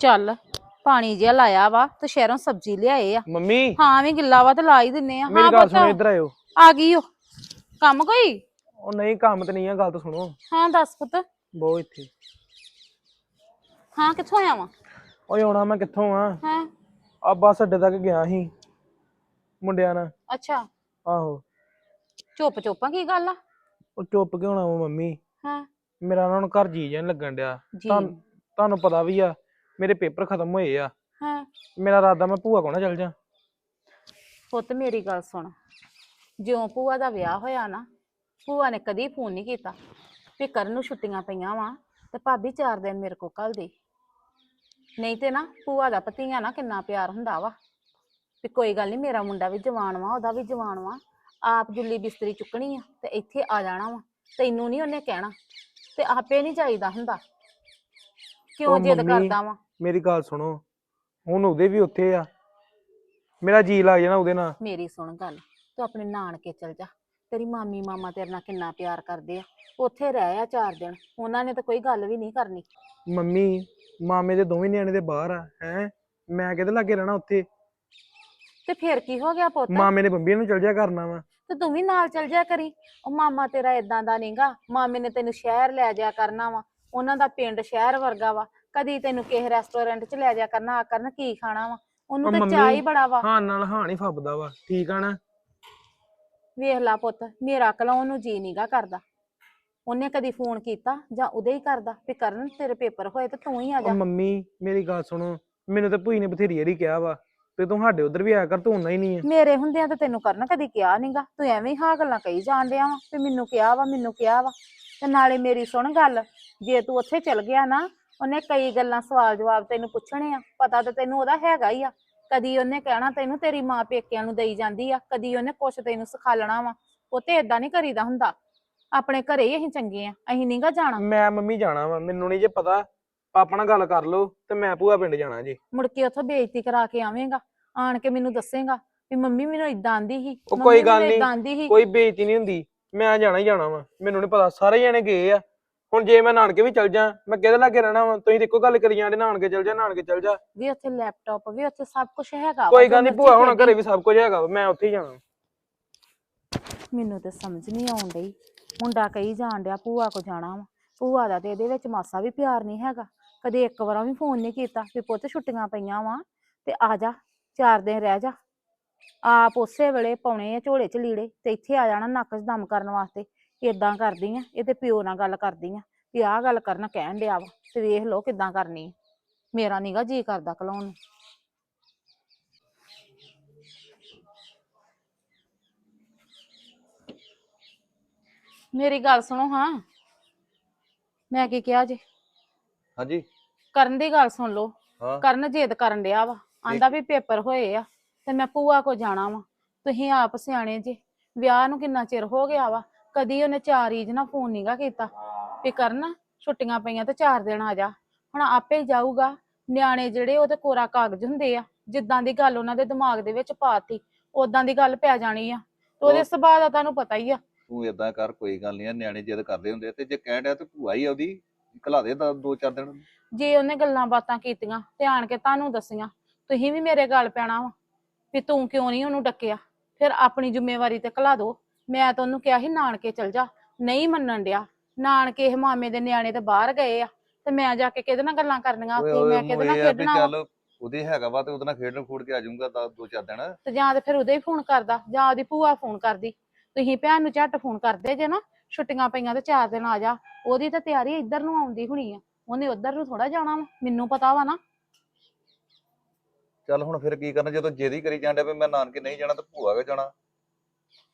ਚੱਲ ਪਾਣੀ ਜਿਹਾ ਲਾਇਆ ਵਾ ਤੇ ਸ਼ਹਿਰੋਂ ਸਬਜ਼ੀ ਲਿਆਏ ਆ। ਮੰਮੀ। ਹਾਂ ਵੀ ਗਿੱਲਾ ਵਾ ਤੇ ਲਾ ਹੀ ਦਿੰਨੇ ਆ। ਮੇਰੀ ਹਾਂ ਗੱਲ ਸੁਣੋ ਪੁੱਤ ਇੱਧਰ ਆਇਓ। ਆ ਗਈ ਓ। ਕੰਮ ਕੋਈ? ਉਹ ਨਹੀਂ ਕੰਮ ਤੇ ਨਹੀਂ ਆ ਗੱਲ ਤਾਂ ਸੁਣੋ। ਹਾਂ ਦੱਸ ਪੁੱਤ। ਬਹੁ ਇੱਥੇ। ਹਾਂ ਕਿੱਥੋਂ ਆਇਆ ਵਾ? ਓਏ ਆਉਣਾ ਮੈਂ ਕਿੱਥੋਂ ਆ? ਹਾਂ। ਆ ਬੱਸ ਅੱਡੇ ਤੱਕ ਗਿਆ ਸੀ ਮੁੰਡਿਆਂ ਨਾਲ। ਅੱਛਾ। ਆਹੋ। ਚੁੱਪ ਚੁੱਪਾਂ ਕੀ ਗੱਲ ਆ? ਉਹ ਚੁੱਪ ਕਿਉਂ ਨਾ ਵਾ ਮੰਮੀ? ਹਾਂ। ਮੇਰਾ ਉਹਨਾਂ ਨੂੰ ਘਰ ਜੀ ਜਾਂ ਲੱਗਣ ਡਿਆ। ਜੀ। ਤੁਹਾਨੂੰ ਤੁਹਾਨੂੰ ਪਤਾ ਵੀ ਆ ਮੇਰੇ ਪੇਪਰ ਖਤਮ ਹੋਏ ਆ। ਹਾਂ। ਮੇਰਾ ਇਰਾਦਾ ਮੈਂ ਭੂਆ ਕੋਲ ਨਾ ਚੱਲ ਜਾ। ਪੁੱਤ ਮੇਰੀ ਗੱਲ ਸੁਣ। ਜਿਉਂ ਭੂਆ ਦਾ ਵਿਆਹ ਹੋਇਆ ਨਾ ਭੂਆ ਨੇ ਕਦੀ ਫੋਨ ਨਹੀਂ ਕੀਤਾ ਵੀ ਕਰਨ ਨੂੰ ਛੁੱਟੀਆਂ ਪਈਆਂ ਵਾ ਤੇ ਭਾਬੀ ਚਾਰ ਦਿਨ ਮੇਰੇ ਕੋਲ ਕੱਲ ਦੇ ਨਹੀਂ ਤੇ ਨਾ ਭੂਆ ਦਾ ਪਤੀਆਂ ਨਾ ਕਿੰਨਾ ਪਿਆਰ ਹੁੰਦਾ ਵਾ। ਵੀ ਕੋਈ ਗੱਲ ਨਹੀਂ ਮੇਰਾ ਮੁੰਡਾ ਵੀ ਜਵਾਨ ਵਾ ਉਹਦਾ ਵੀ ਜਵਾਨ ਵਾ। ਆਪ ਜੁੱਲੀ ਬਿਸਤਰੀ ਚੁੱਕਣੀ ਆ ਤੇ ਇੱਥੇ ਆ ਜਾਣਾ ਵਾ। ਤੈਨੂੰ ਨਹੀਂ ਉਹਨੇ ਕਹਿਣਾ ਤੇ ਆਪੇ ਨਹੀਂ ਚਾਹੀਦਾ ਹੁੰਦਾ। ਕਿਉਂ ਉਹ ਜਿੱਦ ਮੰਮੀ, ਕਰਦਾ ਵਾ? ਮੇਰੀ ਗੱਲ ਸੁਣੋ ਹੁਣ ਉਹਦੇ ਵੀ ਉੱਥੇ ਆ। ਮੇਰਾ ਜੀ ਲੱਗ ਜਾਣਾ ਉਹਦੇ ਨਾਲ। ਮੇਰੀ ਸੁਣ ਗੱਲ ਤੂੰ ਆਪਣੇ ਨਾਨਕੇ ਚਲ ਜਾ। ਤੇਰੀ ਮਾਮੀ ਮਾਮਾ ਤੇਰੇ ਨਾਲ ਕਿੰਨਾ ਪਿਆਰ ਕਰਦੇ ਆ। ਉੱਥੇ ਰਹਿ ਆ ਚਾਰ ਦਿਨ ਉਹਨਾਂ ਨੇ ਤਾਂ ਕੋਈ ਗੱਲ ਵੀ ਨਹੀਂ ਕਰਨੀ। ਮੰਮੀ ਮਾਮੇ ਦੇ ਦੋਵੇਂ ਨਿਆਣੇ ਦੇ ਬਾਹਰ ਆ ਹੈ? ਮੈਂ ਕਿਹਦੇ ਲਾਗੇ ਰਹਿਣਾ ਉੱਥੇ? ਤੇ ਫਿਰ ਕੀ ਹੋ ਗਿਆ ਪੁੱਤ? ਮਾਮੇ ਨੇ ਬੰਬੀਆਂ ਨੂੰ ਚਲ ਜਾ ਕਰਨਾ ਵਾ। ਤੇ ਤੂੰ ਵੀ ਨਾਲ ਚਲ ਜਾ ਕਰੀ। ਉਹ ਮਾਮਾ ਤੇਰਾ ਇਦਾਂ ਦਾ ਨਹੀਂਗਾ ਮਾਮੇ ਨੇ ਤੈਨੂੰ ਸ਼ਹਿਰ ਲੈ ਜਾ ਕਰਨਾ ਵਾ। ਉਹਨਾਂ ਦਾ ਪਿੰਡ ਸ਼ਹਿਰ ਵਰਗਾ ਵਾ। ਕਦੀ ਤੈਨੂੰ ਕਿਸੇ ਰੈਸਟੋਰੈਂਟ 'ਚ ਲੈ ਜਾ ਕਰਨਾ ਆ ਕਰਨ ਕੀ ਖਾਣਾ ਵਾ? ਉਹਨੂੰ ਉਹ ਤਾਂ ਚਾਹ ਹੀ ਬੜਾ ਵਾ। ਹਾਂ ਨਾਲ ਹਾਂ ਨਹੀਂ ਫੱਬਦਾ ਵਾ। ਠੀਕ ਆ ਨਾ? ਵੇਖ ਲਾ ਪੁੱਤ ਮੇਰਾ ਕਲਾਉਣ ਨੂੰ ਜੀ ਨੀਗਾ ਕਰਦਾ। ਉਹਨੇ ਕਦੀ ਫੋਨ ਕੀਤਾ ਜਾਂ ਉਹਦੇ ਹੀ ਕਰਦਾ ਵੀ ਕਰਨ ਤੇਰੇ ਪੇਪਰ ਹੋਏ ਤੇ ਤੂੰ ਹੀ ਆ ਉਹ ਜਾ। ਮੰਮੀ ਮੇਰੀ ਗੱਲ ਸੁਣੋ ਮੈਨੂੰ ਤਾਂ ਭੂਈ ਨੇ ਬਥੇਰੀ ਵਾਰੀ ਕਿਹਾ ਵਾ ਤੇ ਤੂੰ ਸਾਡੇ ਉਧਰ ਵੀ ਆਇਆ ਕਰ ਤੂੰ ਹੁੰਦਾ ਹੀ ਨਹੀਂ ਆ। ਮੇਰੇ ਹੁੰਦਿਆਂ ਤੇ ਤੈਨੂੰ ਕਰਨ ਕਦੀ ਕਿਹਾ ਨਹੀਂਗਾ ਤੂੰ ਐਵੇਂ ਹੀ ਹਾਂ ਗੱਲਾਂ ਕਹੀ ਜਾਣ ਡਿਆ ਵਾ ਵੀ ਮੈਨੂੰ ਕਿਹਾ ਵਾ ਮੈਨੂੰ ਕਿਹਾ ਵਾ। ਤੇ ਨਾਲੇ ਮੇਰੀ ਸੁਣ ਗੱਲ ਜੇ ਤੂੰ ਉੱਥੇ ਚਲ ਗਿਆ ਨਾ ਉਹਨੇ ਕਈ ਗੱਲਾਂ ਸਵਾਲ ਜਵਾਬ ਤੈਨੂੰ ਪੁੱਛਣੇ ਆ ਪਤਾ ਤਾਂ ਤੈਨੂੰ ਉਹਦਾ ਹੈਗਾ ਹੀ ਆ। ਕਦੀ ਉਹਨੇ ਕਹਿਣਾ ਤੈਨੂੰ ਤੇਰੀ ਮਾਂ ਪੇਕਿਆਂ ਨੂੰ ਦੇਈ ਜਾਂਦੀ ਆ ਕਦੀ ਉਹਨੇ ਕੁਛ ਤੈਨੂੰ ਸਿਖਾਲਣਾ ਵਾ। ਉਹ ਤੇ ਏਦਾਂ ਨਹੀਂ ਕਰੀਦਾ ਹੁੰਦਾ। ਆਪਣੇ ਘਰੇ ਹੀ ਅਸੀਂ ਚੰਗੇ ਆ ਅਸੀਂ ਨਹੀਂਗਾ ਜਾਣਾ। ਮੈਂ ਮੰਮੀ ਜਾਣਾ ਵਾ ਮੈਨੂੰ ਨਹੀਂ ਜੇ ਪਤਾ। ਪਾਪਾ ਨਾਲ ਗੱਲ ਕਰ ਲਓ ਤੇ ਮੈਂ ਭੂਆ ਪਿੰਡ ਜਾਣਾ ਜੀ। ਮੁੜ ਕੇ ਉੱਥੋਂ ਬੇਇੱਜ਼ਤੀ ਕਰਾ ਕੇ ਆਵੇਂਗਾ ਆਣ ਕੇ ਮੈਨੂੰ ਦੱਸੇਗਾ ਵੀ ਮੰਮੀ ਮੈਨੂੰ ਇਦਾਂ ਆਂਦੀ ਸੀ ਉਹ ਕੋਈ ਗੱਲ ਮੈਨੂੰ ਨੀ, ਏਦਾਂ ਆਂਦੀ ਸੀ। ਕੋਈ ਬੇਇੱਜ਼ਤੀ ਨਹੀਂ ਹੁੰਦੀ ਮੈਂ ਜਾਣਾ ਹੀ ਜਾਣਾ ਵਾ। ਮੈਨੂੰ ਨਹੀਂ ਪਤਾ ਸਾਰੇ ਜਣੇ ਗਏ ਆ। ਹੁਣ ਜੇ ਮੈਂ ਨਾਨਕੇ ਵੀ ਚਲ ਜਾ ਮੈਂ ਕਿਹਦੇ ਲਾਗੇ ਰਹਿਣਾ ਵਾ? ਤੁਸੀਂ ਤੇ ਇੱਕੋ ਗੱਲ ਕਰੀ ਜਾਂਦੇ ਨਾਨਕੇ ਚਲ ਜਾ ਨਾਨਕੇ ਚਲ ਜਾ। ਵੀ ਉੱਥੇ ਲੈਪਟਾਪ ਵੀ ਉੱਥੇ ਸਭ ਕੁਝ ਹੈਗਾ ਵਾ, ਕੋਈ ਗੱਲ ਨਹੀਂ ਭੂਆ ਹੁਣ। ਘਰੇ ਵੀ ਸਭ ਕੁਝ ਹੈਗਾ ਵਾ, ਮੈਂ ਉੱਥੇ ਹੀ ਜਾਣਾ। ਮੈਨੂੰ ਤੇ ਸਮਝ ਨਹੀਂ ਆਉਣ ਡਈ। ਮੁੰਡਾ ਕਹੀ ਜਾਣ ਡਿਆ ਭੂਆ ਕੋ ਜਾਣਾ ਵਾ। ਭੂਆ ਦਾ ਤੇ ਇਹਦੇ ਵਿੱਚ ਮਾਸਾ ਵੀ ਪਿਆਰ ਨਹੀਂ ਹੈਗਾ। ਕਦੇ ਇੱਕ ਵਾਰਾਂ ਵੀ ਫੋਨ ਨਹੀਂ ਕੀਤਾ ਵੀ ਪੁੱਤ ਛੁੱਟੀਆਂ ਪਈਆਂ ਵਾ ਤੇ ਆ ਜਾ ਚਾਰ ਦਿਨ ਰਹਿ ਜਾ। ਆਪ ਉਸੇ ਵੇਲੇ ਪਾਉਣੇ ਆ ਝੋਲੇ ਚ ਲੀੜੇ ਤੇ ਇੱਥੇ ਆ ਜਾਣਾ ਨੱਕ 'ਚ ਦਮ ਕਰਨ ਵਾਸਤੇ। ਇਦਾਂ ਕਰਦੀ ਆ ਇਹ ਤੇ ਪਿਓ ਨਾਲ ਗੱਲ ਕਰਦੀ ਆ ਵੀ ਆਹ ਗੱਲ ਕਰਨ ਕਹਿਣ ਡਿਆ ਵਾ ਤੇ ਵੇਖ ਲਓ ਕਿਦਾਂ ਕਰਨੀ ਆ। ਮੇਰਾ ਨੀਗਾ ਜੀ ਕਰਦਾ ਕਲਾਉਣ ਨੂੰ। ਮੇਰੀ ਗੱਲ ਸੁਣੋ ਹਾਂ। ਮੈਂ ਕੀ ਕਿਹਾ ਜੀ? ਹਾਂਜੀ। ਕਰਨ ਦੀ ਗੱਲ ਸੁਣ ਲਓ। ਹਾਂ। ਕਰਨ ਜਿੱਦ ਕਰਨ ਡਿਆ ਵਾ। ਆਂਦਾ ਵੀ ਪੇਪਰ ਹੋਏ ਆ ਤੇ ਮੈਂ ਭੂਆ ਕੋ ਜਾਣਾ ਵਾ। ਤੁਸੀਂ ਆਪ ਸਿਆਣੇ ਜੀ। ਵਿਆਹ ਨੂੰ ਕਿੰਨਾ ਚਿਰ ਹੋ ਗਿਆ ਵਾ? ਕਦੀ ਉਹਨੇ ਚਾਰ ਰੀਜ ਨਾਲ ਫੋਨ ਨਹੀਂਗਾ ਕੀਤਾ। ਵੀ ਕਰਨ ਛੁੱਟੀਆਂ ਪਈਆਂ ਤੇ ਚਾਰ ਦਿਨ ਆ ਜਾ। ਹੁਣ ਆਪੇ ਹੀ ਜਾਊਗਾ। ਨਿਆਣੇ ਜਿਹੜੇ ਉਹ ਤੇ ਕੋਰਾ ਕਾਗਜ਼ ਹੁੰਦੇ ਆ। ਜਿੱਦਾਂ ਦੀ ਗੱਲ ਉਹਨਾਂ ਦੇ ਦਿਮਾਗ ਦੇ ਵਿੱਚ ਪਾਤੀ ਉਦਾਂ ਦੀ ਗੱਲ ਪੈ ਜਾਣੀ ਆ। ਤੇ ਉਹਦੇ ਉਹ- ਸੁਭਾਅ ਦਾ ਤੁਹਾਨੂੰ ਪਤਾ ਹੀ ਆ। ਤੂੰ ਏਦਾਂ ਕਰ ਕੋਈ ਗੱਲ ਨਹੀਂ ਨਿਆਣੇ ਜਿੱਦ ਕਰਦੇ ਹੁੰਦੇ ਆ ਤੇ ਜੇ ਕਹਿਣ ਡਿਆ ਤੇ ਭੂਆ ਹੀ ਆ ਉਹਦੀ ਘਲਾ ਦੇ ਦਾ ਦੋ ਚਾਰ ਦਿਨ। ਜੇ ਉਹਨੇ ਗੱਲਾਂ ਬਾਤਾਂ ਕੀਤੀਆਂ ਤੇ ਆਣ ਕੇ ਤੁਹਾਨੂੰ ਦੱਸੀਆਂ ਤੁਸੀਂ ਵੀ ਮੇਰੇ ਗੱਲ ਪੈਣਾ ਵਾ। ਵੀ ਤੂੰ ਕਿਉਂ ਨਹੀਂ ਉਹਨੂੰ ਡੱਕਿਆ? ਫਿਰ ਆਪਣੀ ਜ਼ਿੰਮੇਵਾਰੀ ਤੇ ਘਲਾ ਦੋ। ਮੈਂ ਤਾਂ ਉਹਨੂੰ ਕਿਹਾ ਸੀ ਨਾਨਕੇ ਚਲ ਜਾ। ਨਹੀਂ ਮੰਨਣ ਡਿਆ। ਨਾਨਕੇ ਇਹ ਮਾਮੇ ਦੇ ਨਿਆਣੇ ਤੇ ਬਾਹਰ ਗਏ ਆ। ਤੇ ਮੈਂ ਜਾ ਕੇ ਕਿਹਦੇ ਨਾਲ ਗੱਲਾਂ ਕਰਨੀਆਂ ਉੱਥੇ ਮੈਂ ਕਿਹਦੇ ਨਾਲ ਖੇਡਣਾ ਵਾ? ਚੱਲ ਉਹਦੇ ਹੈਗਾ ਵਾ ਤੇ ਉਹਦੇ ਨਾਲ ਖੇਡਣ ਖੂਡ ਕੇ ਆ ਜਾਊਂਗਾ ਦਸ ਦੋ ਚਾਰ ਦਿਨ। ਤੇ ਜਾਂ ਤੇ ਫਿਰ ਉਹਦੇ ਹੀ ਫੋਨ ਕਰਦਾ ਜਾਂ ਉਹਦੀ ਭੂਆ ਫੋਨ ਕਰਦੀ। ਤੁਸੀਂ ਭੈਣ ਨੂੰ ਝੱਟ ਫੋਨ ਕਰਦੇ ਜੇ ਨਾ ਛੁੱਟੀਆਂ ਪਈਆਂ ਤੇ ਚਾਰ ਦਿਨ ਆ ਜਾ। ਉਹਦੀ ਤਾਂ ਤਿਆਰੀ ਇੱਧਰ ਨੂੰ ਆਉਂਦੀ ਹੋਣੀ ਆ। ਉਹਨੇ ਉੱਧਰ ਨੂੰ ਥੋੜਾ ਜਾਣਾ ਵਾ ਮੈਨੂੰ ਪਤਾ ਵਾ ਨਾ। ਚੱਲ ਹੁਣ ਫਿਰ ਕੀ ਕਰਨਾ ਜਦੋਂ ਜਿਹਦੀ ਕਰੀ ਜਾਂਦੇ ਵੀ ਮੈਂ ਨਾਨਕੇ ਨਹੀਂ ਜਾਣਾ ਤੇ ਭੂਆ ਕੇ ਜਾਣਾ?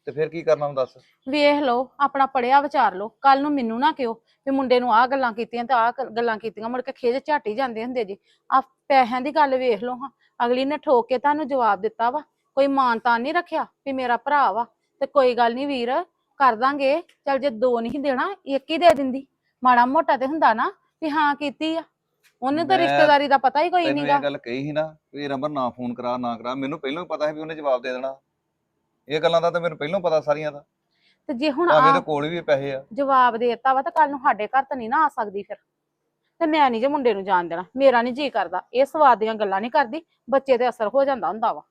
ਤੇ ਫਿਰ ਕੀ ਕਰਨਾ ਹੁਣ ਦੱਸ? ਵੇਖ ਲਓ ਆਪਣਾ ਪੜਿਆ ਵਿਚਾਰ ਲਓ। ਕੱਲ ਨੂੰ ਮੈਨੂੰ ਨਾ ਕਿਉ ਵੀ ਮੁੰਡੇ ਨੂੰ ਆਹ ਗੱਲਾਂ ਕੀਤੀਆਂ ਤੇ ਆਹ ਗੱਲਾਂ ਕੀਤੀਆਂ ਮੁੜ ਕੇ ਖੇਜ ਝੱਟ ਹੀ ਜਾਂਦੇ ਹੁੰਦੇ ਜੀ। ਆ ਪੈਸਿਆਂ ਦੀ ਗੱਲ ਵੇਖ ਲਓ ਹਾਂ ਅਗਲੀ ਨੇ ਠੋਕ ਕੇ ਤੁਹਾਨੂੰ ਜਵਾਬ ਦਿੱਤਾ ਵਾ। ਕੋਈ ਮਾਨਤਾਨ ਨਹੀਂ ਰੱਖਿਆ ਵੀ ਮੇਰਾ ਭਰਾ ਵਾ। ਤੇ ਕੋਈ ਗੱਲ ਨਹੀਂ ਵੀਰ ਕਰ ਦਾਂਗੇ। ਚਲ ਜੇ ਦੋ ਨਹੀਂ ਦੇਣਾ ਇੱਕ ਹੀ ਦੇ ਦਿੰਦੀ। ਮਾੜਾ ਮੋਟਾ ਤੇ ਹੁੰਦਾ ਨਾ ਵੀ ਹਾਂ ਕੀਤੀ ਆ। ਉਹਨੇ ਤਾਂ ਮੈਂ ਰਿਸ਼ਤੇਦਾਰੀ ਦਾ ਪਤਾ ਹੀ ਕੋਈ ਤੈਨੂੰ ਨਹੀਂਗਾ ਇਹ ਗੱਲ ਕਹੀ ਸੀ ਨਾ ਵੀ ਰੰਬਰ ਨਾ ਫੋਨ ਕਰਾ ਨਾ ਕਰਾ। ਮੈਨੂੰ ਪਹਿਲਾਂ ਹੀ ਪਤਾ ਸੀ ਵੀ ਉਹਨੇ ਜਵਾਬ ਦੇ ਦੇਣਾ। ਇਹ ਗੱਲਾਂ ਦਾ ਤਾਂ ਮੈਨੂੰ ਪਹਿਲਾਂ ਪਤਾ ਸਾਰੀਆਂ ਦਾ। ਤੇ ਜੇ ਹੁਣ ਭਾਵੇਂ ਆ ਕੋਲ ਵੀ ਪੈਸੇ ਆ। ਜਵਾਬ ਦੇ ਦਿੱਤਾ ਵਾ ਤਾਂ ਕੱਲ ਨੂੰ ਸਾਡੇ ਘਰ ਤਾਂ ਨਹੀਂ ਨਾ ਆ ਸਕਦੀ ਫਿਰ। ਤੇ ਮੈਂ ਨਹੀਂ ਜੇ ਮੁੰਡੇ ਨੂੰ ਜਾਣ ਦੇਣਾ ਮੇਰਾ ਨਹੀਂ ਜੀ ਕਰਦਾ। ਇਹ ਸਵਾਦ ਦੀਆਂ ਗੱਲਾਂ ਨਹੀਂ ਕਰਦੀ ਬੱਚੇ ਤੇ ਅਸਰ ਹੋ ਜਾਂਦਾ ਹੁੰਦਾ ਵਾ।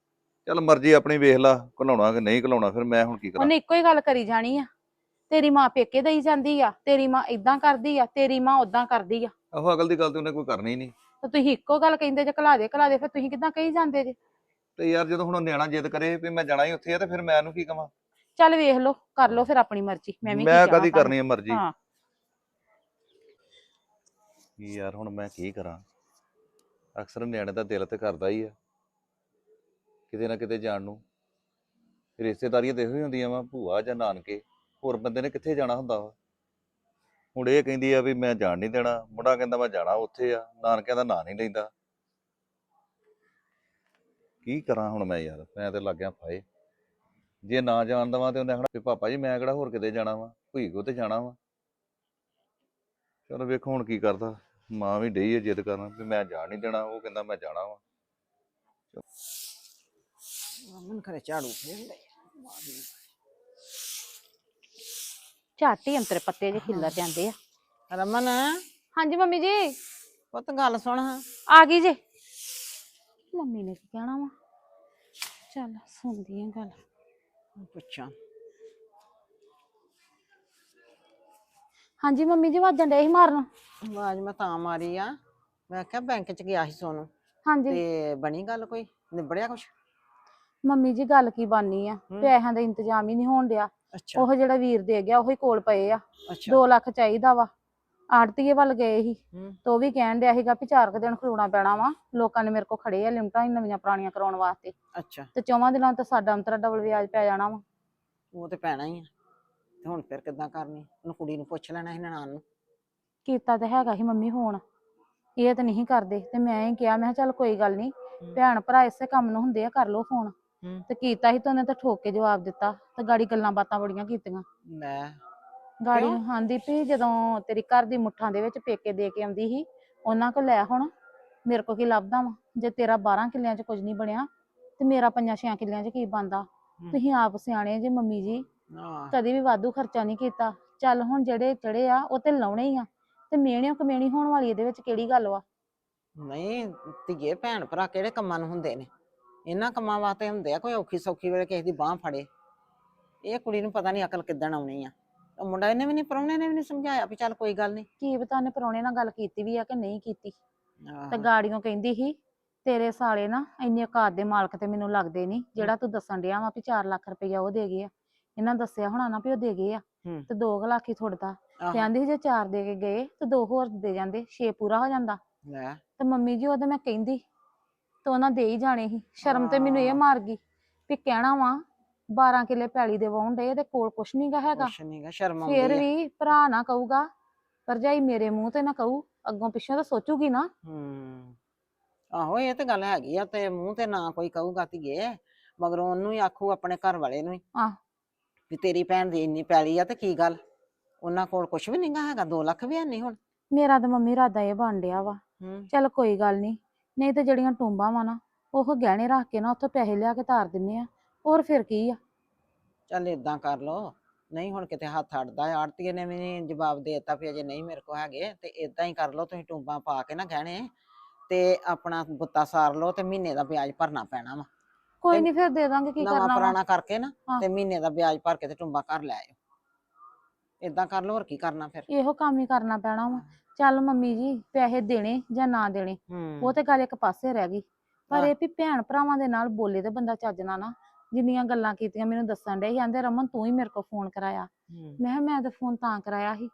ਚੱਲ ਮਰਜ਼ੀ ਆਪਣੀ ਵੇਖ ਲਾ ਘਲਾਉਣਾ ਕਿ ਨਹੀਂ ਘਲਾਉਣਾ ਫਿਰ ਮੈਂ ਹੁਣ ਕੀ ਕਰਾਂ? ਉਹਨੇ ਇੱਕੋ ਹੀ ਗੱਲ ਕਰੀ ਜਾਣੀ ਆ। ਤੇਰੀ ਮਾਂ ਪੇਕੇ ਦੇਈ ਜਾਂਦੀ ਆ ਤੇਰੀ ਮਾਂ ਇਦਾਂ ਕਰਦੀ ਆ ਤੇਰੀ ਮਾਂ ਉਦਾਂ ਕਰਦੀ ਆ। ਆਹੋ ਅਕਲ ਦੀ ਗੱਲ ਤੇ ਉਹਨੇ ਕੋਈ ਕਰਨੀ ਨਹੀਂ। ਤੇ ਤੁਸੀਂ ਇੱਕੋ ਗੱਲ ਕਹਿੰਦੇ ਜੇ ਘਲਾ ਦੇ ਘਲਾ ਦੇ ਫਿਰ ਤੁਸੀਂ ਕਿਦਾਂ ਕਹੀ ਜਾਂਦੇ ਜੇ? ਤੇ ਯਾਰ ਜਦੋਂ ਹੁਣ ਉਹ ਨਿਆਣਾ ਜਿੱਦ ਕਰੇ ਵੀ ਮੈਂ ਜਾਣਾ ਹੀ ਉੱਥੇ ਆ ਤੇ ਫਿਰ ਮੈਂ ਉਹਨੂੰ ਕੀ ਕਵਾਂ? ਚੱਲ ਵੇਖ ਲਓ ਕਰ ਲਓ ਫਿਰ ਆਪਣੀ ਮਰਜ਼ੀ ਮੈਂ ਵੀ ਕੀ ਮੈਂ ਕਦੀ। ਕਰਨੀ ਹੈ ਮਰਜ਼ੀ। ਹਾਂ। ਕੀ ਯਾਰ ਹੁਣ ਮੈਂ ਕੀ ਕਰਾਂ? ਅਕਸਰ ਨਿਆਣੇ ਦਾ ਦਿਲ ਤੇ ਕਰਦਾ ਹੀ ਆ ਕਿਤੇ ਨਾ ਕਿਤੇ ਜਾਣ ਨੂੰ। ਰਿਸ਼ਤੇਦਾਰੀਆਂ ਇਹੋ ਹੀ ਹੁੰਦੀਆਂ ਵਾ ਭੂਆ ਜਾਂ ਨਾਨਕੇ ਹੋਰ ਬੰਦੇ ਨੇ ਕਿੱਥੇ ਜਾਣਾ ਹੁੰਦਾ ਵਾ? ਹੁਣ ਇਹ ਕਹਿੰਦੀ ਆ ਵੀ ਮੈਂ ਜਾਣ ਨਹੀਂ ਦੇਣਾ ਮੁੰਡਾ ਕਹਿੰਦਾ ਮੈਂ ਜਾਣਾ ਉੱਥੇ ਆ ਨਾਨਕਿਆਂ ਦਾ ਨਾਂ ਨਹੀਂ ਲੈਂਦਾ। ਕੀ ਕਰਾਂ ਹੁਣ ਮੈਂ ਯਾਰ? ਮੈਂ ਤੇ ਲੱਗਿਆ ਫਾਏ ਜੇ ਨਾ ਜਾਣ ਦਵਾਂ ਤੇ ਉਹਨੇ ਆਖਣਾ ਵੀ ਪਾਪਾ ਜੀ ਮੈਂ ਕਿਹੜਾ ਹੋਰ ਕਿਤੇ ਜਾਣਾ ਵਾ? ਕੋ ਤੇ ਜਾਣਾ ਵਾ। ਚਲੋ ਵੇਖੋ ਹੁਣ ਕੀ ਕਰਦਾ। ਮਾਂ ਵੀ ਡਈ ਹੈ ਜਿੱਦ ਕਰਨ ਵੀ ਮੈਂ ਜਾਣ ਨਹੀਂ ਦੇਣਾ ਉਹ ਕਹਿੰਦਾ ਮੈਂ ਜਾਣਾ ਵਾ। ਮਨ ਕਰੇ ਝਾੜੂ ਫੇਰਦੇ ਝੱਟ ਅੰਤਰੇ ਪੱਤੇ ਜੇ ਖਿੱਲਰ ਜਾਂਦੇ ਆ। ਰਮਨ। ਹਾਂਜੀ ਮੰਮੀ ਜੀ। ਪੁੱਤ ਗੱਲ ਸੁਣ। ਹਾਂ ਆ ਗਈ ਜੇ। ਮੰਮੀ ਨੇ ਕੀ ਕਹਿਣਾ ਵਾ? ਚੱਲ ਸੁਣਦੀ ਆ ਗੱਲ। ਪੁੱਛਾਂ। ਹਾਂਜੀ ਮੰਮੀ ਜੀ ਵਾਜਣ ਡੇ ਸੀ ਮਾਰਨ? ਆਵਾਜ਼ ਮੈਂ ਤਾਂ ਮਾਰੀ ਆ। ਮੈਂ ਕਿਹਾ ਬੈਂਕ ਚ ਗਿਆ ਸੀ ਸੋਨੂੰ। ਹਾਂਜੀ। ਤੇ ਬਣੀ ਗੱਲ ਕੋਈ? ਨਿਬੜਿਆ ਕੁਛ? ਮੰਮੀ ਜੀ ਗੱਲ ਕੀ ਬਾਨੀ ਆ? ਹਮ। ਪੈਸਿਆਂ ਦਾ ਇੰਤਜ਼ਾਮ ਹੀ ਨਹੀਂ ਹੋਣ ਡਿਆ। ਅੱਛਾ। ਉਹ ਜਿਹੜਾ ਵੀਰ ਦੇ ਗਿਆ ਉਹੀ ਕੋਲ ਪਏ ਆ। ਅੱਛਾ। 2 ਲੱਖ ਚਾਹੀਦਾ ਵਾ। ਆੜਤੀਏ ਵੱਲ ਗਏ ਸੀ ਹੂੰ। ਤੇ ਉਹ ਵੀ ਕਹਿਣ ਡਿਆ ਸੀਗਾ ਵੀ ਚਾਰ ਕੁ ਦਿਨ ਖਲੋਣਾ ਪੈਣਾ ਵਾ ਲੋਕਾਂ ਨੇ ਮੇਰੇ ਕੋਲ ਖੜੇ ਆ ਲਿਮਟਾਂ ਹੀ ਨਵੀਆਂ ਪੁਰਾਣੀਆਂ ਕਰਾਉਣ ਵਾਸਤੇ। ਅੱਛਾ। ਤੇ ਚੌਵਾਂ ਦਿਨਾਂ ਤੋਂ ਸਾਡਾ ਅੰਤਰਾ ਡਬਲ ਵਿਆਜ ਪੈ ਜਾਣਾ ਵਾ। ਉਹ ਤੇ ਪੈਣਾ ਹੀ ਆ। ਤੇ ਹੁਣ ਫਿਰ ਕਿੱਦਾਂ ਕਰਨੀ? ਉਹਨੂੰ ਕੁੜੀ ਨੂੰ ਪੁੱਛ ਲੈਣਾ ਸੀ ਨਨਾਣ ਨੂੰ। ਕੀਤਾ ਤਾਂ ਹੈਗਾ ਸੀ ਮੰਮੀ ਹੋਣ ਇਹ ਤਾਂ ਨਹੀਂ ਕਰਦੇ। ਤੇ ਮੈਂ ਹੀ ਕਿਹਾ ਮੈਂ ਕਿਹਾ ਚੱਲ ਕੋਈ ਗੱਲ ਨਹੀਂ। ਭੈਣ ਭਰਾ ਇਸੇ ਕੰਮ ਨੂੰ ਹੁੰਦੇ ਆ ਕਰ ਲੋ ਫੋਨ। ਹੂੰ। ਤੇ ਕੀਤਾ ਸੀ ਤਾਂ ਉਹਨੇ ਤਾਂ ਠੋਕ ਕੇ ਜਵਾਬ ਦਿੱਤਾ। ਤੇ ਗਾੜੀ ਗੱਲਾਂ ਬਾਤਾਂ ਬੜੀਆਂ ਕੀਤੀਆਂ। ਲੈ। ਗਾੜੀ ਕਿਉਂ? ਹਾਂਦੀ ਵੀ ਜਦੋਂ ਤੇਰੀ ਘਰ ਦੀ ਮੁੱਠਾਂ ਦੇ ਵਿੱਚ ਪੇਕੇ ਦੇ ਕੇ ਆਉਂਦੀ ਸੀ ਉਹਨਾਂ ਕੋਲ ਲੈ ਹੁਣ ਮੇਰੇ ਕੋ ਕੀ ਲੱਭਦਾ ਵਾ? ਜੇ ਤੇਰਾ 12 ਕਿੱਲਿਆਂ 'ਚ ਕੁਝ ਨਹੀਂ ਬਣਿਆ ਤੇ ਮੇਰਾ ਪੰਜਾਂ ਛਿਆਂ ਕਿੱਲਿਆਂ 'ਚ ਕੀ ਬਣਦਾ? ਤੁਸੀਂ ਆਪ ਸਿਆਣੇ ਜੇ ਮੰਮੀ ਜੀ। ਕਦੀ ਵੀ ਵਾਧੂ ਖਰਚਾ ਨਹੀਂ ਕੀਤਾ। ਚੱਲ ਹੁਣ ਜਿਹੜੇ ਚੜੇ ਆ ਉਹ ਤੇ ਲਾਉਣੇ ਹੀ ਆ। ਤੇ ਮਿਹਣਿਓ ਕਮੇਣੀ ਹੋਣ ਵਾਲੀ ਇਹਦੇ ਵਿੱਚ ਕਿਹੜੀ ਗੱਲ ਵਾ? ਨਹੀਂ ਧੀਏ ਭੈਣ ਭਰਾ ਕਿਹੜੇ ਕੰਮਾਂ ਨੂੰ ਹੁੰਦੇ ਨੇ? ਇਹਨਾਂ ਕੰਮਾਂ ਵਾਸਤੇ ਹੁੰਦੇ ਆ ਕੋਈ ਔਖੀ ਸੌਖੀ ਵੇਲੇ ਕਿਸੇ ਦੀ ਬਾਹ ਫੜੇ। ਇਹ ਕੁੜੀ ਨੂੰ ਪਤਾ ਨਹੀਂ ਅਕਲ ਕਿੱਦਣ ਆਉਣੀ ਆ। ਉਹ ਮੁੰਡਾ ਇਹਨੇ ਵੀ ਨਹੀਂ ਪ੍ਰਾਹੁਣੇ ਨੇ ਵੀ ਨਹੀਂ ਸਮਝਾਇਆ ਵੀ ਚੱਲ ਕੋਈ ਗੱਲ ਨਹੀਂ ਕੀ ਪਤਾ ਉਹਨੇ ਪਰੌਣੇ ਨਾਲ ਗੱਲ ਕੀਤੀ ਵੀ ਆ ਕਿ ਨਹੀਂ ਕੀਤੀ। ਤੇ। ਗਾੜੀਆਂ ਕਹਿੰਦੀ ਸੀ ਤੇਰੇ ਸਾਲੇ ਨਾ ਇੰਨੀ ਔਕਾਤ ਦੇ ਮਾਲਕ ਤੇ ਮੈਨੂੰ ਲੱਗਦੇ ਨਹੀਂ ਜਿਹੜਾ ਤੂੰ ਦੱਸਣ ਡਿਆ ਵਾ ਵੀ 4 ਲੱਖ ਰੁਪਈਆ ਉਹ ਦੇ ਗਏ ਆ। ਇਹਨਾਂ ਦੱਸਿਆ ਹੋਣਾ ਨਾ ਵੀ ਉਹ ਦੇ ਗਏ ਆ। ਤੇ 2 ਲੱਖ ਹੀ ਥੋੜਦਾ। ਤੇ ਆਂਦੀ ਸੀ ਜੇ 4 ਦੇ ਕੇ ਗਏ ਤੇ ਦੋ ਹੋਰ ਦੇ ਜਾਂਦੇ 6 ਪੂਰਾ ਹੋ ਜਾਂਦਾ। ਲੈ। ਤੇ ਮੰਮੀ ਜੀ ਉਹਦੇ ਮੈਂ ਕਹਿੰਦੀ ਤੇ ਉਹਨਾਂ ਦੇ ਹੀ ਜਾਣੇ ਸੀ। ਸ਼ਰਮ ਤੇ ਮੈਨੂੰ ਇਹ। ਮਾਰ ਗਈ ਵੀ ਕਹਿਣਾ ਵਾ 12 ਕਿੱਲੇ ਪੈਲੀ ਦੇ ਵਾਹੁਣ ਡੇ ਤੇ ਕੋਲ ਕੁਛ ਨਹੀਂਗਾ ਹੈਗਾ। ਕੁਛ ਨਹੀਂਗਾ ਸ਼ਰਮ ਆਉਂਦੀ ਫੇਰ ਆ। ਵੀ ਭਰਾ ਨਾ ਕਹੂਗਾ ਭਰਜਾਈ ਮੇਰੇ ਮੂੰਹ ਤੇ ਨਾ ਕਹੂ ਅੱਗੋਂ ਪਿੱਛੋਂ ਤਾਂ ਸੋਚੂਗੀ ਨਾ। ਹੂੰ ਆਹੋ ਇਹ ਤੇ ਗੱਲ ਹੈਗੀ ਆ ਤੇ ਮੂੰਹ ਤੇ ਨਾ ਕੋਈ ਕਹੂਗਾ ਧੀਏ ਮਗਰੋਂ ਉਹਨੂੰ ਹੀ ਆਖੂ ਆਪਣੇ ਘਰ ਵਾਲੇ ਨੂੰ ਹੀ ਆਹ। ਵੀ ਤੇਰੀ ਭੈਣ ਦੀ ਇੰਨੀ ਪੈਲੀ ਆ ਤੇ ਕੀ ਗੱਲ? ਉਹਨਾਂ ਕੋਲ ਕੁਛ ਵੀ ਨਹੀਂਗਾ ਹੈਗਾ 2 ਲੱਖ ਵੀ ਨਹੀਂ ਹੁਣ। ਮੇਰਾ ਤਾਂ ਮੰਮੀ ਰਾਦਾ ਇਹ ਬਣ ਡਿਆ ਵਾ। ਹੂੰ। ਚੱਲ ਕੋਈ ਗੱਲ ਨਹੀਂ ਨਹੀਂ ਤੇ ਜਿਹੜੀਆਂ ਟੁੰਬਾਂ ਵਾ ਨਾ ਉਹ ਗਹਿਣੇ ਰੱਖ ਕੇ ਨਾ ਉੱਥੋਂ ਪੈਸੇ ਲਿਆ ਕੇ ਧਾਰ ਦਿੰਨੇ ਆ। ਹੋਰ ਫਿਰ ਕੀ ਆ? ਚੱਲ ਇਦਾਂ ਕਰ ਲੋ ਨਹੀਂ ਹੁਣ ਕਿਤੇ ਹੱਥ ਅੜਦਾ ਆੜਤੀਏ ਨੇ ਵੀ ਜਵਾਬ ਦਿੱਤਾ ਵੀ ਅਜੇ ਨਹੀਂ ਮੇਰੇ ਕੋ ਹੈਗੇ। ਤੇ ਇਦਾਂ ਹੀ ਕਰ ਲੋ ਤੁਸੀਂ ਟੂੰਬਾਂ ਪਾ ਕੇ ਨਾ ਗਹਿਣੇ ਤੇ ਆਪਣਾ ਬੁੱਤਾ ਸਾਰ ਲੋ ਤੇ ਮਹੀਨੇ ਦਾ ਵਿਆਜ ਭਰਨਾ ਪੈਣਾ ਵਾ। ਕੋਈ ਨਹੀਂ ਫਿਰ ਦੇ ਦਾਂਗੇ ਕੀ ਨਵਾਂ ਕਰਨਾ ਵਾ? ਪੁਰਾਣਾ ਕਰਕੇ ਨਾ ਹਾਂ। ਤੇ ਮਹੀਨੇ ਦਾ ਵਿਆਜ ਭਰ ਕੇ ਤੇ ਟੂੰਬਾਂ ਘਰ ਲੈ ਆਇਓ। ਇਦਾਂ ਕਰ ਲੋ ਹੋਰ ਕੀ ਕਰਨਾ ਫਿਰ? ਇਹੋ ਕੰਮ ਹੀ ਕਰਨਾ ਪੈਣਾ ਵਾ। ਚੱਲ ਮੰਮੀ ਜੀ ਪੈਸੇ ਦੇਣੇ ਜਾਂ ਨਾ ਦੇਣੇ ਉਹ ਤੇ ਗੱਲ ਇੱਕ ਪਾਸੇ ਰਹਿ ਗਈ। ਪਰ। ਇਹ ਵੀ ਭੈਣ ਭਰਾਵਾਂ ਦੇ ਨਾਲ ਬੋਲੇ ਤੇ ਬੰਦਾ ਚੱਜ ਨਾਲ ਨਾ ਜਿੰਨੀਆਂ ਗੱਲਾਂ ਕੀਤੀਆਂ ਮੈਨੂੰ ਦੱਸਣ ਡੇ ਕਹਿੰਦੇ ਰਮਨ ਤੂੰ ਹੀ ਮੇਰੇ ਕੋਲ ਫੋਨ ਕਰਾਇਆ। ਮੈਂ ਕਿਹਾ ਮੈਂ ਤਾਂ ਫੋਨ ਤਾਂ ਕਰਾਇਆ ਸੀ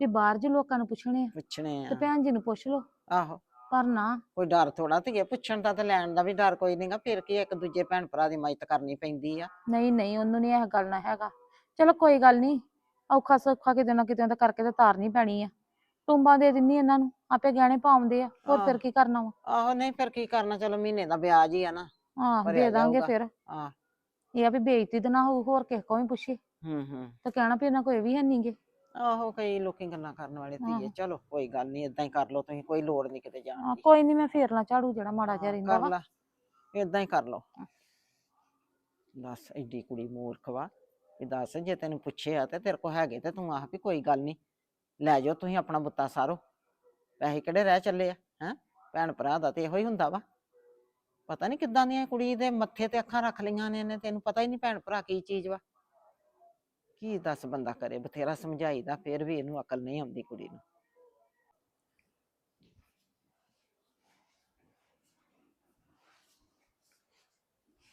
ਵੀ ਬਾਹਰ ਜੇ ਲੋਕਾਂ ਨੂੰ ਪੁੱਛਣੇ ਆ ਪੁੱਛਣੇ ਤੇ ਆ ਭੈਣ ਜੀ ਨੂੰ ਪੁੱਛ ਲਓ। ਆਹੋ। ਪਰ ਨਾ। ਕੋਈ ਡਰ ਥੋੜਾ ਤੇ ਪੁੱਛਣ ਦਾ ਤੇ ਲੈਣ ਦਾ ਵੀ ਡਰ ਕੋਈ ਨਹੀਂਗਾ ਫਿਰ ਕੀ ਇੱਕ ਦੂਜੇ ਭੈਣ ਭਰਾ ਦੀ ਮਦਦ ਕਰਨੀ ਪੈਂਦੀ ਆ। ਨਹੀਂ ਨਹੀਂ ਉਹਨੂੰ ਨਹੀਂ ਇਹ ਗੱਲ ਨਾ ਹੈਗਾ। ਚਲੋ ਕੋਈ ਗੱਲ ਨਹੀਂ ਔਖਾ ਸੌਖਾ ਕਿਤੇ ਨਾ ਕਿਤੇ ਤਾਂ ਕਰਕੇ ਤਾਂ ਤਾਰਨੀ ਪੈਣੀ ਆ। ਟੁੰਬਾਂ ਦੇ ਦਿੰਨੀ ਇਹਨਾਂ ਨੂੰ ਆਪੇ ਗਹਿਣੇ ਪਾਉਂਦੇ ਆ ਹੋਰ ਫਿਰ ਆਹ। ਕੀ ਕਰਨਾ ਵਾ? ਆਹੋ ਨਹੀਂ ਫਿਰ ਕੀ ਕਰਨਾ ਚਲੋ ਮਹੀਨੇ ਦਾ ਵਿਆਜ ਹੀ ਆ ਨਾ। ਆਹ ਭਰਿਆ ਦੇ ਦਾਂਗੇ ਜਾਊਗਾ। ਫਿਰ। ਆਹ। ਇਹ ਆ ਵੀ ਬੇਇੱਜ਼ਤੀ ਤਾਂ ਨਾ ਹੋਊ ਹੋਰ ਕਿਸੇ ਕੋਈ ਪੁੱਛੇ ਹੂੰ ਹੂੰ। ਤਾਂ ਕਹਿਣਾ ਵੀ ਇਹਨਾਂ ਕੋਈ ਵੀ ਹੈ ਨਹੀਂਗੇ ਆਹੋ ਕਈ ਲੋਕੀ ਗੱਲਾਂ ਕਰਨ ਵਾਲੇ ਧੀਏ। ਆਹੋ। ਚਲੋ ਕੋਈ ਗੱਲ ਨਹੀਂ ਇਦਾਂ ਹੀ ਕਰ ਲਓ ਤੁਸੀਂ ਕੋਈ ਲੋੜ ਨਹੀਂ ਕਿਤੇ ਜਾਣ ਦੀ। ਕੋਈ ਨਹੀਂ ਮੈਂ ਫੇਰ ਲਾਂ ਝਾੜੂ ਜਿਹੜਾ ਮਾੜਾ ਜਿਹਾ ਰਹਿੰਦਾ ਕਰ ਵਾ। ਲਾ ਇਦਾਂ ਹੀ ਕਰ ਲਓ। ਦੱਸ ਐਡੀ ਕੁੜੀ ਮੂਰਖ ਵਾ। ਵੀ ਦੱਸ ਜੇ ਤੈਨੂੰ ਪੁੱਛਿਆ ਤੇ ਤੇਰੇ ਕੋ ਹੈਗੇ ਤੇ ਤੂੰ ਆਖ ਵੀ ਕੋਈ ਗੱਲ ਨਹੀਂ ਲੈ ਜਾਓ ਤੁਸੀਂ ਆਪਣਾ ਬੁੱਤਾ ਸਾਰੋ। ਪੈਸੇ ਕਿਹੜੇ ਰਹਿ ਚੱਲੇ ਆ ਹੈ? ਭੈਣ ਭਰਾ ਦਾ ਤੇ ਇਹੋ ਹੀ ਹੁੰਦਾ ਵਾ। ਪਤਾ ਨਹੀਂ ਕਿੱਦਾਂ ਦੀਆਂ ਕੁੜੀ ਦੇ ਮੱਥੇ ਤੇ ਅੱਖਾਂ ਰੱਖ ਲਈਆਂ ਨੇ ਇਹਨੇ ਤੈਨੂੰ ਪਤਾ ਹੀ ਨਹੀਂ ਭੈਣ ਭਰਾ ਕੀ ਚੀਜ਼ ਵਾ। ਕੀ ਦੱਸ ਬੰਦਾ ਕਰੇ ਬਥੇਰਾ ਸਮਝਾਈਦਾ ਫਿਰ ਵੀ ਇਹਨੂੰ ਅਕਲ ਨਹੀਂ ਆਉਂਦੀ ਕੁੜੀ ਨੂੰ।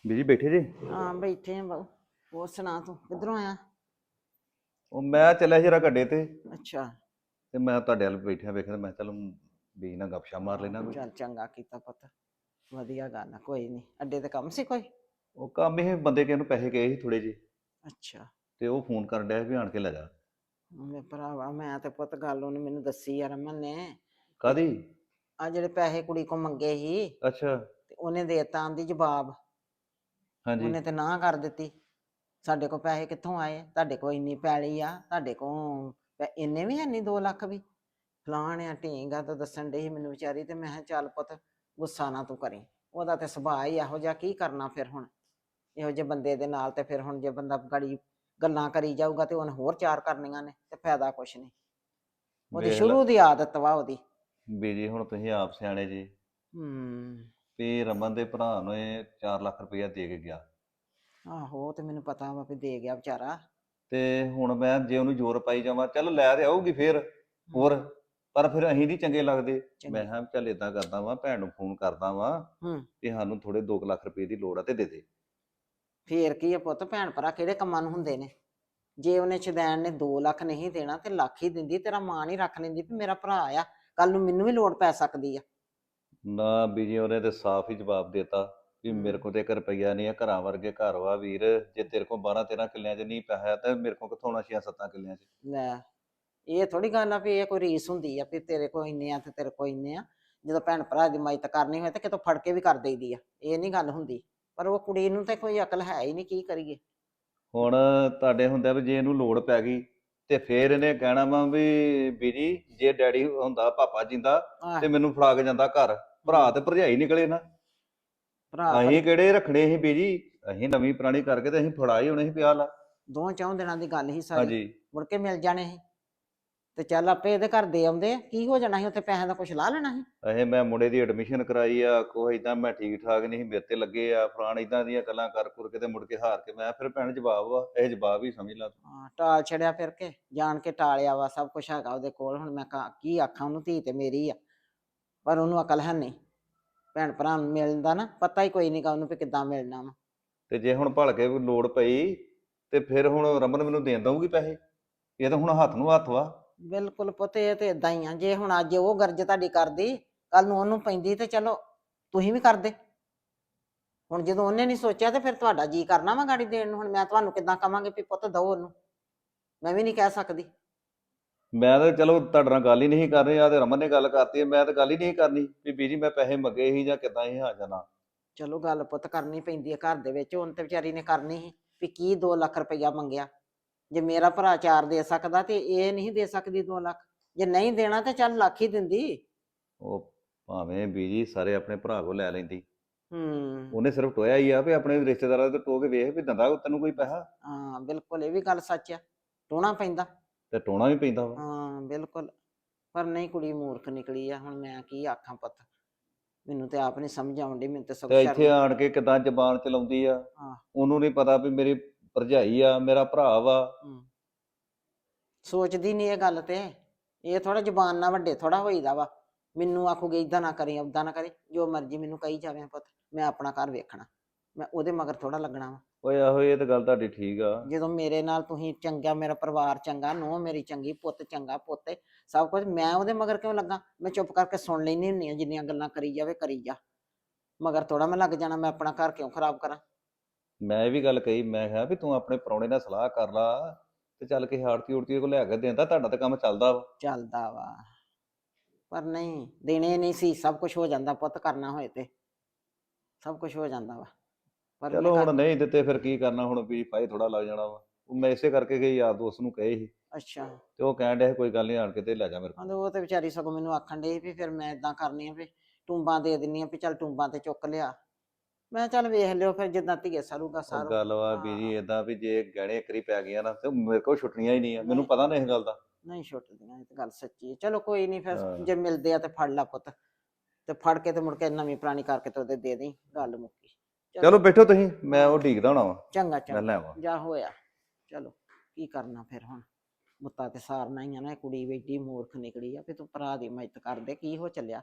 ਬੀਜੀ ਬੈਠੇ ਜੇ? ਹਾਂ ਬੈਠੇ ਆ ਬਾਊ ਹੋਰ ਸੁਣਾ ਤੂੰ ਕਿੱਧਰੋਂ ਆਇਆ? ਉਹ ਮੈਂ ਚੱਲਿਆ ਜਰਾ ਗੱਡੇ ਤੇ। ਅੱਛਾ। ਤੇ ਮੈਂ ਤੁਹਾਡੇ ਵੱਲ ਬੈਠਿਆ ਵੇਖਿਆ ਮੈਂ ਚਲ ਬੀਜੀ ਨਾਲ ਗੱਪਸ਼ਾ ਮਾਰ ਲੈਣਾ ਕੋਈ। ਚੱਲ ਚੰਗਾ ਕੀਤਾ ਪੁੱਤ। ਵਧੀਆ ਗੱਲ ਆ ਕੋਈ ਨਹੀਂ ਅੱਡੇ ਤੇ ਕੰਮ ਸੀ ਕੋਈ? ਉਹ ਕੰਮ ਇਹ ਬੰਦੇ ਕਿਸੇ ਨੂੰ ਪੈਸੇ ਗਏ ਸੀ ਥੋੜੇ ਜੇ ਅੱਛਾ। ਤੇ ਉਹ ਫੋਨ ਕਰਨ ਡਿਆ ਵੀ ਆਣ ਕੇ ਲੈ ਜਾ। ਮੇ ਭਰਾਵਾ ਮੈਂ ਤੇ ਪੁੱਤ ਗੱਲ ਉਹਨੇ ਮੈਨੂੰ ਦੱਸੀ ਆ ਰਮਨ ਨੇ। ਕਾਦੀ ਆ ਜਿਹੜੇ ਪੈਸੇ ਕੁੜੀ ਕੋ ਮੰਗੇ ਸੀ ਅੱਛਾ। ਤੇ ਉਹਨੇ ਦੇਤਾ ਆਂਦੀ ਜਵਾਬ। ਹਾਂਜੀ। ਉਹਨੇ ਤੇ ਨਾ ਕਰ ਦਿੱਤੀ। ਸਾਡੇ ਕੋ ਪੈਸੇ ਕਿੱਥੋਂ ਆਏ? ਤੁਹਾਡੇ ਕੋ ਇੰਨੀ ਪੈਲੀ ਆ ਤੁਹਾਡੇ ਕੋ ਪੈ- ਇੰਨੇ ਵੀ ਹੈ ਨਹੀਂ 2 ਲੱਖ ਵੀ? ਫਲਾਣ ਆ ਢੀਂਗਾ ਤਾਂ ਦੱਸਣ ਡਈ ਸੀ ਮੈਨੂੰ ਵਿਚਾਰੀ ਤੇ ਮੈਂ ਕਿਹਾ ਚੱਲ ਪੁੱਤ ਗੁੱਸਾ ਨਾ ਤੂੰ ਕਰੀ। ਉਹਦਾ ਤੇ ਸੁਭਾਅ ਹੀ ਇਹੋ ਜਿਹਾ ਕੀ ਕਰਨਾ ਫਿਰ ਹੁਣ? ਇਹੋ ਜਿਹੇ ਬੰਦੇ ਦੇ ਨਾਲ ਤੇ ਫਿਰ ਹੁਣ ਜੇ ਬੰਦਾ ਗੜੀ ਗੱਲਾਂ ਕਰੀ ਜਾਊਗਾ ਤੇ ਉਹਨੇ ਹੋਰ ਚਾਰ ਕਰਨੀਆਂ ਨੇ ਤੇ ਫਾਇਦਾ ਕੁਛ ਨਹੀਂ। ਉਹਦੀ ਵੇਖ ਲਾ। ਸ਼ੁਰੂ ਦੀ ਆਦਤ ਵਾ ਉਹਦੀ। ਬੀਜੀ ਹੁਣ ਤੁਸੀਂ ਆਪ ਸਿਆਣੇ ਜੀ ਹੂੰ। ਵੀ ਰਮਨ ਦੇ ਭਰਾ ਨੂੰ ਇਹ 4 ਲੱਖ ਰੁਪਇਆ ਦੇ ਕੇ ਗਿਆ। ਆਹੋ ਉਹ ਤੇ ਮੈਨੂੰ ਪਤਾ ਵਾ ਵੀ ਦੇ ਗਿਆ ਵਿਚਾਰਾ। ਤੇ ਹੁਣ ਮੈਂ ਜੇ ਉਹਨੂੰ ਜ਼ੋਰ ਪਾਈ ਜਾਵਾਂ ਚੱਲ ਲੈ ਤੇ ਆਊਗੀ ਫੇਰ ਹੋਰ। ਪਰ ਫਿਰ ਅਸੀਂ ਨਹੀਂ ਚੰਗੇ ਲੱਗਦੇ। ਚੰਗੇ। ਮੈਂ ਕਿਹਾ ਚੱਲ ਇਦਾਂ ਕਰਦਾ ਵਾਂ ਭੈਣ ਨੂੰ ਫੋਨ ਕਰਦਾ ਵਾਂ ਹੂੰ। ਕਿ ਸਾਨੂੰ ਥੋੜੇ 2 ਲੱਖ ਰੁਪਏ ਦੀ ਲੋੜ ਆ ਤੇ ਦੇ ਦੇ। ਫੇਰ ਕੀ ਆ ਪੁੱਤ ਭੈਣ ਭਰਾ ਕਿਹੜੇ ਕੰਮਾਂ ਨੂੰ ਹੁੰਦੇ ਨੇ? ਜੇ ਉਹਨੇ ਚਦੈਣ ਨੇ 2 ਲੱਖ ਨਹੀਂ ਦੇਣਾ ਤੇ ਲੱਖ ਹੀ ਦਿੰਦੀ ਤੇਰਾ ਮਾਂ ਨਹੀਂ ਰੱਖ ਲੈਂਦੀ ਵੀ ਮੇਰਾ ਭਰਾ ਆ ਕੱਲ ਨੂੰ ਮੈਨੂੰ ਵੀ ਲੋੜ ਪੈ ਸਕਦੀ ਆ। ਨਾ ਬੀਜੀ ਉਹਨੇ ਤੇ ਸਾਫ਼ ਹੀ ਜਵਾਬ ਦਿੱਤਾ ਵੀ ਮੇਰੇ ਕੋਲ ਤੇ ਇੱਕ ਰੁਪਈਆ ਨਹੀਂ ਆ ਘਰਾਂ ਵਰਗੇ ਘਰ ਵਾ ਵੀਰ ਜੇ ਤੇਰੇ ਕੋਲ 12 13 ਕਿੱਲਿਆਂ 'ਚ ਨਹੀਂ ਪੈਸਾ ਤਾਂ ਮੇਰੇ ਕੋਲ ਕਿੱਥੋਂ ਆਉਣਾ 6 7 ਕਿੱਲਿਆਂ 'ਚ? ਲੈ। ਇਹ ਥੋੜੀ ਗੱਲ ਆ ਵੀ ਇਹ ਕੋਈ ਰੀਸ ਹੁੰਦੀ ਆ ਵੀ ਤੇਰੇ ਕੋਲ ਇੰਨੇ ਆ ਤੇ ਤੇਰੇ ਕੋਲ ਇੰਨੇ ਆ ਜਦੋਂ ਭੈਣ ਭਰਾ ਦੀ ਮਾਇਤ ਕਰਨੀ ਹੋਏ ਤੇ ਕਿਤੋਂ ਫੜ ਕੇ ਵੀ ਕਰ ਦੇਈਦੀ ਆ ਇਹ ਨਹੀਂ ਗੱਲ ਹੁੰਦੀ ਪਰ ਉਹ ਕੁੜੀ ਨੂੰ ਤੇ ਕੋਈ ਅਕਲ ਹੈ ਹੀ ਨਹੀਂ ਕੀ ਕਰੀਏ? ਹੁਣ ਤੁਹਾਡੇ ਹੁੰਦਿਆਂ ਵੀ ਜੇ ਇਹਨੂੰ ਲੋੜ ਪੈ ਗਈ ਤੇ ਫੇਰ ਇਹਨੇ ਕਹਿਣਾ ਵਾ ਵੀ ਬੀਜੀ ਜੇ ਡੈਡੀ ਹੁੰਦਾ ਪਾਪਾ ਜਿੰਦਾ ਆਹ, ਤੇ ਮੈਨੂੰ ਫੜਾ ਕੇ ਜਾਂਦਾ ਘਰ ਭਰਾ ਤੇ ਭਰਜਾਈ ਨਿਕਲੇ ਨਾ। ਭਰਾ ਅਸੀਂ ਕਿਹੜੇ ਰੱਖਣੇ ਸੀ ਬੀਜੀ? ਅਸੀਂ ਨਵੀਂ ਪੁਰਾਣੀ ਕਰਕੇ ਤੇ ਅਸੀਂ ਫੜਾ ਹੀ ਹੋਣੇ ਸੀ ਪਿਆ ਲਾ। ਦੋ ਚੌਂ ਦਿਨਾਂ ਦੀ ਗੱਲ ਹੀ ਸਾਰੀ ਹਾਂਜੀ। ਮੁੜ ਕੇ ਮਿਲ ਜਾਣੇ ਸੀ। ਤੇ ਚੱਲ ਆਪੇ ਇਹਦੇ ਘਰ ਦੇ ਆਉਂਦੇ ਆ। ਕੀ ਹੋ ਜਾਣਾ ਸੀ? ਉੱਥੇ ਪੈਸਿਆਂ ਦਾ ਕੁਝ ਲਾ ਲੈਣਾ ਸੀ? ਇਹ ਮੈਂ ਮੁੰਡੇ ਦੀ ਐਡਮਿਸ਼ਨ ਕਰਾਈ ਆ ਕੋਈ ਇਦਾਂ ਮੈਂ ਠੀਕ ਠਾਕ ਨਹੀਂ ਸੀ ਮੇਰੇ ਤੇ ਲੱਗੇ ਆ ਫਲਾਣ ਇਦਾਂ ਦੀਆਂ ਗੱਲਾਂ ਕਰ ਕੁਰ ਕੇ ਤੇ ਮੁੜ ਕੇ ਹਾਰ ਕੇ ਮੈਂ ਫਿਰ ਭੈਣ ਜਵਾਬ ਵਾ ਇਹ ਜਵਾਬ ਹੀ ਸਮਝ ਲਾ ਤੂੰ। ਹਾਂ ਟਾਲ ਛੜਿਆ ਫਿਰ ਕੇ ਜਾਣ ਕੇ ਟਾਲਿਆ ਵਾ ਸਭ ਕੁਝ ਹੈਗਾ ਉਹਦੇ ਕੋਲ ਹੁਣ ਮੈਂ ਕਾ- ਕੀ ਆਖਾਂ ਉਹਨੂੰ ਧੀ ਤੇ ਮੇਰੀ ਆ ਪਰ ਉਹਨੂੰ ਅਕਲ ਹੈ ਨਹੀਂ। ਭੈਣ ਭਰਾ ਨੂੰ ਮਿਲਦਾ ਨਾ ਪਤਾ ਹੀ ਕੋਈ ਨਹੀਂਗਾ ਉਹਨੂੰ ਵੀ ਕਿੱਦਾਂ ਮਿਲਣਾ ਵਾ। ਤੇ ਜੇ ਹੁਣ ਭਲ ਕੇ ਲੋੜ ਪਈ ਤੇ ਫਿਰ ਹੁਣ ਰਮਨ ਮੈਨੂੰ ਦੇਣ ਦਊਗੀ ਪੈਸੇ? ਇਹ ਤਾਂ ਹੁਣ ਹੱਥ ਨੂੰ ਹੱਥ ਵਾ। ਬਿਲਕੁਲ ਪੁੱਤ ਇਹ ਤੇ ਇਦਾਂ ਹੀ ਆ। ਜੇ ਹੁਣ ਅੱਜ ਉਹ ਗਰਜ ਤੁਹਾਡੀ ਕਰਦੀ ਕੱਲ ਨੂੰ ਉਹਨੂੰ ਪੈਂਦੀ ਤੇ ਚਲੋ ਤੁਸੀਂ ਵੀ ਕਰਦੇ। ਹੁਣ ਜਦੋਂ ਉਹਨੇ ਨਹੀਂ ਸੋਚਿਆ ਤੇ ਫਿਰ ਤੁਹਾਡਾ ਜੀ ਕਰਨਾ ਵਾ ਗਾੜੀ ਦੇਣ ਨੂੰ। ਹੁਣ ਮੈਂ ਤੁਹਾਨੂੰ ਕਿੱਦਾਂ ਕਵਾਂਗੀ ਵੀ ਪੁੱਤ ਦਓ ਉਹਨੂੰ। ਮੈਂ ਵੀ ਨਹੀਂ ਕਹਿ ਸਕਦੀ। ਮੈਂ ਤਾਂ ਚਲੋ ਤੁਹਾਡੇ ਨਾਲ ਗੱਲ ਹੀ ਨਹੀਂ ਕਰ ਰਿਹਾ ਤੇ ਰਮਨ ਨੇ ਗੱਲ ਕਰਤੀ ਹੈ, ਮੈਂ ਤਾਂ ਗੱਲ ਹੀ ਨਹੀਂ ਕਰਨੀ ਵੀ ਬੀਜੀ ਮੈਂ ਪੈਸੇ ਮੰਗੇ ਸੀ ਜਾਂ ਕਿਦਾਂ ਹੀ ਆ ਜਾਣਾ। ਚਲੋ ਗੱਲ ਪੁੱਤ ਕਰਨੀ ਪੈਂਦੀ ਹੈ ਘਰ ਦੇ ਵਿੱਚ ਹੁਣ ਤੇ ਵਿਚਾਰੀ ਨੇ ਕਰਨੀ ਸੀ ਵੀ ਕੀ 2 ਲੱਖ ਰੁਪਈਆ ਮੰਗਿਆ। ਜੇ ਮੇਰਾ ਭਰਾ ਚਾਰ ਦੇ ਸਕਦਾ ਤੇ ਇਹ ਨਹੀਂ ਦੇ ਸਕਦੀ 2 ਲੱਖ। ਜੇ ਨਹੀਂ ਦੇਣਾ ਤੇ ਚੱਲ ਲੱਖ ਹੀ ਦਿੰਦੀ। ਉਹ ਭਾਵੇਂ ਬੀਜੀ ਸਾਰੇ ਆਪਣੇ ਭਰਾ ਕੋ ਲੈ ਲੈਂਦੀ। ਹੂੰ। ਉਹਨੇ ਸਿਰਫ ਟੋਇਆ ਹੀ ਆ ਵੀ ਆਪਣੇ ਰਿਸ਼ਤੇਦਾਰਾਂ ਤੇ ਟੋ ਕੇ ਵੇਖ ਵੀ ਦੰਦਾ ਤੈਨੂੰ ਕੋਈ ਪੈਸਾ। ਹਾਂ ਬਿਲਕੁਲ ਇਹ ਵੀ ਗੱਲ ਸੱਚ ਆ। ਟੋਣਾ ਪੈਂਦਾ। ਤੇ ਟੋਣਾ ਵੀ ਪੈਂਦਾ ਵਾ। ਹਾਂ ਬਿਲਕੁਲ। ਪਰ ਨਹੀਂ ਕੁੜੀ ਮੂਰਖ ਨਿਕਲੀ ਆ ਹੁਣ ਮੈਂ ਕੀ ਆਖਾਂ ਪੁੱਤ। ਮੈਨੂੰ ਤੇ ਆਪ ਨਹੀਂ ਸਮਝ ਆਉਂਦੀ ਮੈਨੂੰ ਤੇ ਸਭ ਤੇ ਇੱਥੇ ਆਣ ਕੇ ਕਿਦਾਂ ਜ਼ਬਾਨ ਚਲਾਉਂਦੀ ਆ। ਉਹਨੂੰ ਨਹੀਂ ਪਤਾ ਵੀ ਮੇਰੀ ਭਰਜਾਈ ਆ ਮੇਰਾ ਭਰਾ ਵਾ। ਸੋਚਦੀ ਨਹੀਂ ਇਹ ਗੱਲ ਤੇ। ਇਹ ਥੋੜਾ ਜ਼ੁਬਾਨ ਨਾਲ ਵੱਡੇ ਥੋੜਾ ਹੋਈਦਾ ਵਾ। ਮੈਨੂੰ ਆਖੂਗੇ ਇਦਾਂ ਨਾ ਕਰੀ ਉਦਾਂ ਨਾ ਕਰੀ। ਜੋ ਮਰਜ਼ੀ ਮੈਨੂੰ ਕਹੀ ਜਾਵੇ ਪੁੱਤ ਮੈਂ ਆਪਣਾ ਘਰ ਵੇਖਣਾ। ਮੈਂ ਉਹਦੇ ਮਗਰ ਥੋੜਾ ਲੱਗਣਾ ਵਾ। ਓਏ ਆਹੋ ਇਹ ਤਾਂ ਗੱਲ ਤੁਹਾਡੀ ਠੀਕ ਆ। ਜਦੋਂ ਮੇਰੇ ਨਾਲ ਤੁਸੀਂ ਚੰਗਾ ਮੇਰਾ ਪਰਿਵਾਰ ਚੰਗਾ ਨੋ ਮੇਰੀ ਚੰਗੀ ਪੁੱਤ ਚੰਗਾ ਪੁੱਤ ਸਭ ਕੁਝ ਮੈਂ ਉਹਦੇ ਮਗਰ ਕਿਉਂ ਲੱਗਾ? ਮੈਂ ਚੁੱਪ ਕਰਕੇ ਸੁਣ ਲੈਣੀ ਹੁੰਨੀ ਆ ਜਿੰਨੀਆਂ ਗੱਲਾਂ ਕਰੀ ਜਾਵੇ ਕਰੀ ਜਾ। ਮਗਰ ਥੋੜਾ ਮੈਂ ਲੱਗ ਜਾਣਾ ਮੈਂ ਆਪਣਾ ਘਰ ਕਿਉਂ ਖਰਾਬ ਕਰਾਂ? ਮੈਂ ਇਹ ਵੀ ਗੱਲ ਕਹੀ ਮੈਂ ਕਿਹਾ ਵੀ ਤੂੰ ਆਪਣੇ ਪ੍ਰਾਹੁਣੇ ਨਾਲ ਸਲਾਹ ਕਰ ਲਾ ਤੇ ਚੱਲ ਕੇ ਹਾਰਤੀ ਉੜਤੀ ਕੋ ਲੈ ਕੇ ਦਿੰਦਾ ਤੁਹਾਡਾ ਤਾਂ ਕੰਮ ਚੱਲਦਾ ਵਾ। ਚੱਲਦਾ ਵਾ। ਪਰ ਨਹੀਂ ਦੇਣੇ ਨਹੀਂ ਸੀ ਸਭ ਕੁਝ ਹੋ ਜਾਂਦਾ ਪੁੱਤ ਕਰਨਾ ਹੋਏ ਤੇ। ਸਭ ਕੁਝ ਹੋ ਜਾਂਦਾ ਵਾ। ਪਰ ਚਲੋ ਹੁਣ ਨਹੀਂ ਦਿੱਤੇ ਫਿਰ ਕੀ ਕਰਨਾ ਹੁਣ ਵੀ ਭਾਈ ਥੋੜਾ ਲੱਗ ਜਾਣਾ ਵਾ। ਉਹ ਮੈਂ ਇਸੇ ਕਰਕੇ ਗਈ ਯਾਰ ਦੋਸਤ ਨੂੰ ਕਹੇ ਸੀ। ਅੱਛਾ। ਤੇ ਉਹ ਕਹਿਣ ਡਿਆ ਸੀ, ਕੋਈ ਗੱਲ ਨਹੀਂ ਆਣ ਕੇ ਤੇ ਲੈ ਜਾ ਮੇਰੇ ਕੋਲ। ਕਹਿੰਦੇ ਉਹ ਤੇ ਵਿਚਾਰੀ ਸਗੋਂ ਮੈਨੂੰ ਆਖਣ ਡਈ ਵੀ ਫਿਰ ਮੈਂ ਇਦਾਂ ਕਰਨੀ ਆ ਵੀ ਟੁੰਬਾਂ ਦੇ ਦਿੰਨੀ ਆ ਵੀ ਚੱਲ ਟੁੰਬਾਂ ਤੇ ਚੁੱਕ ਲਿਆ। ਮੈਂ ਕਿਹਾ ਚੱਲ ਵੇਖ ਲਿਓ ਫਿਰ ਜਿੱਦਾਂ ਧੀਏ ਸਰੂਗਾ ਉਹ ਸਾਰੂ। ਗੱਲ ਵਾ ਵੀ ਜੀ ਇਦਾਂ ਵੀ ਜੇ ਗਹਿਣੇ ਕਰੀ ਪੈ ਗਈਆਂ ਨਾ ਤੇ ਮੇਰੇ ਕੋਲ ਛੁੱਟਣੀਆਂ ਹੀ ਨਹੀਂ ਆ। ਮੈਨੂੰ ਪਤਾ ਨਹੀਂ ਇਸ ਗੱਲ ਦਾ। ਨਹੀਂ ਛੁੱਟਦੀਆਂ ਇਹ ਤਾਂ ਗੱਲ ਸੱਚੀ ਹੈ। ਚਲੋ ਕੋਈ ਨਹੀਂ ਫਿਰ। ਜੇ ਮਿਲਦੇ ਆ ਤੇ ਫੜ ਲਾ ਪੁੱਤ। ਤੇ ਫੜ ਕੇ ਤੇ ਮੁੜ ਕੇ ਨਵੀਂ ਪੁਰਾਣੀ ਕਰਕੇ ਤੇ ਉਹਦੇ ਦੇ ਦੇਈ ਗੱਲ ਮੁੱਕੀ। ਚਲੋ। ਬੈਠੋ ਤੁਸੀਂ ਮੈਂ ਉਹ ਢੀਕਦਾ ਹੋਣਾ ਵਾ। ਚੰਗਾ ਮੈਂ ਚੰਗਾ ਲੈ ਆਵਾਂ। ਜਾ ਹੋਇਆ। ਚਲੋ ਕੀ ਕਰਨਾ ਫਿਰ ਹੁਣ? ਮੁੱਤਾ ਤੇ ਸਾਰਨਾ ਹੀ ਆ ਨਾ ਇਹ ਕੁੜੀ ਵੀ ਏਡੀ ਮੂਰਖ ਨਿਕਲੀ ਆ ਵੀ ਤੂੰ ਭਰਾ ਦੀ ਮਦਦ ਕਰਦੇ ਕੀ ਹੋ ਚੱਲਿਆ?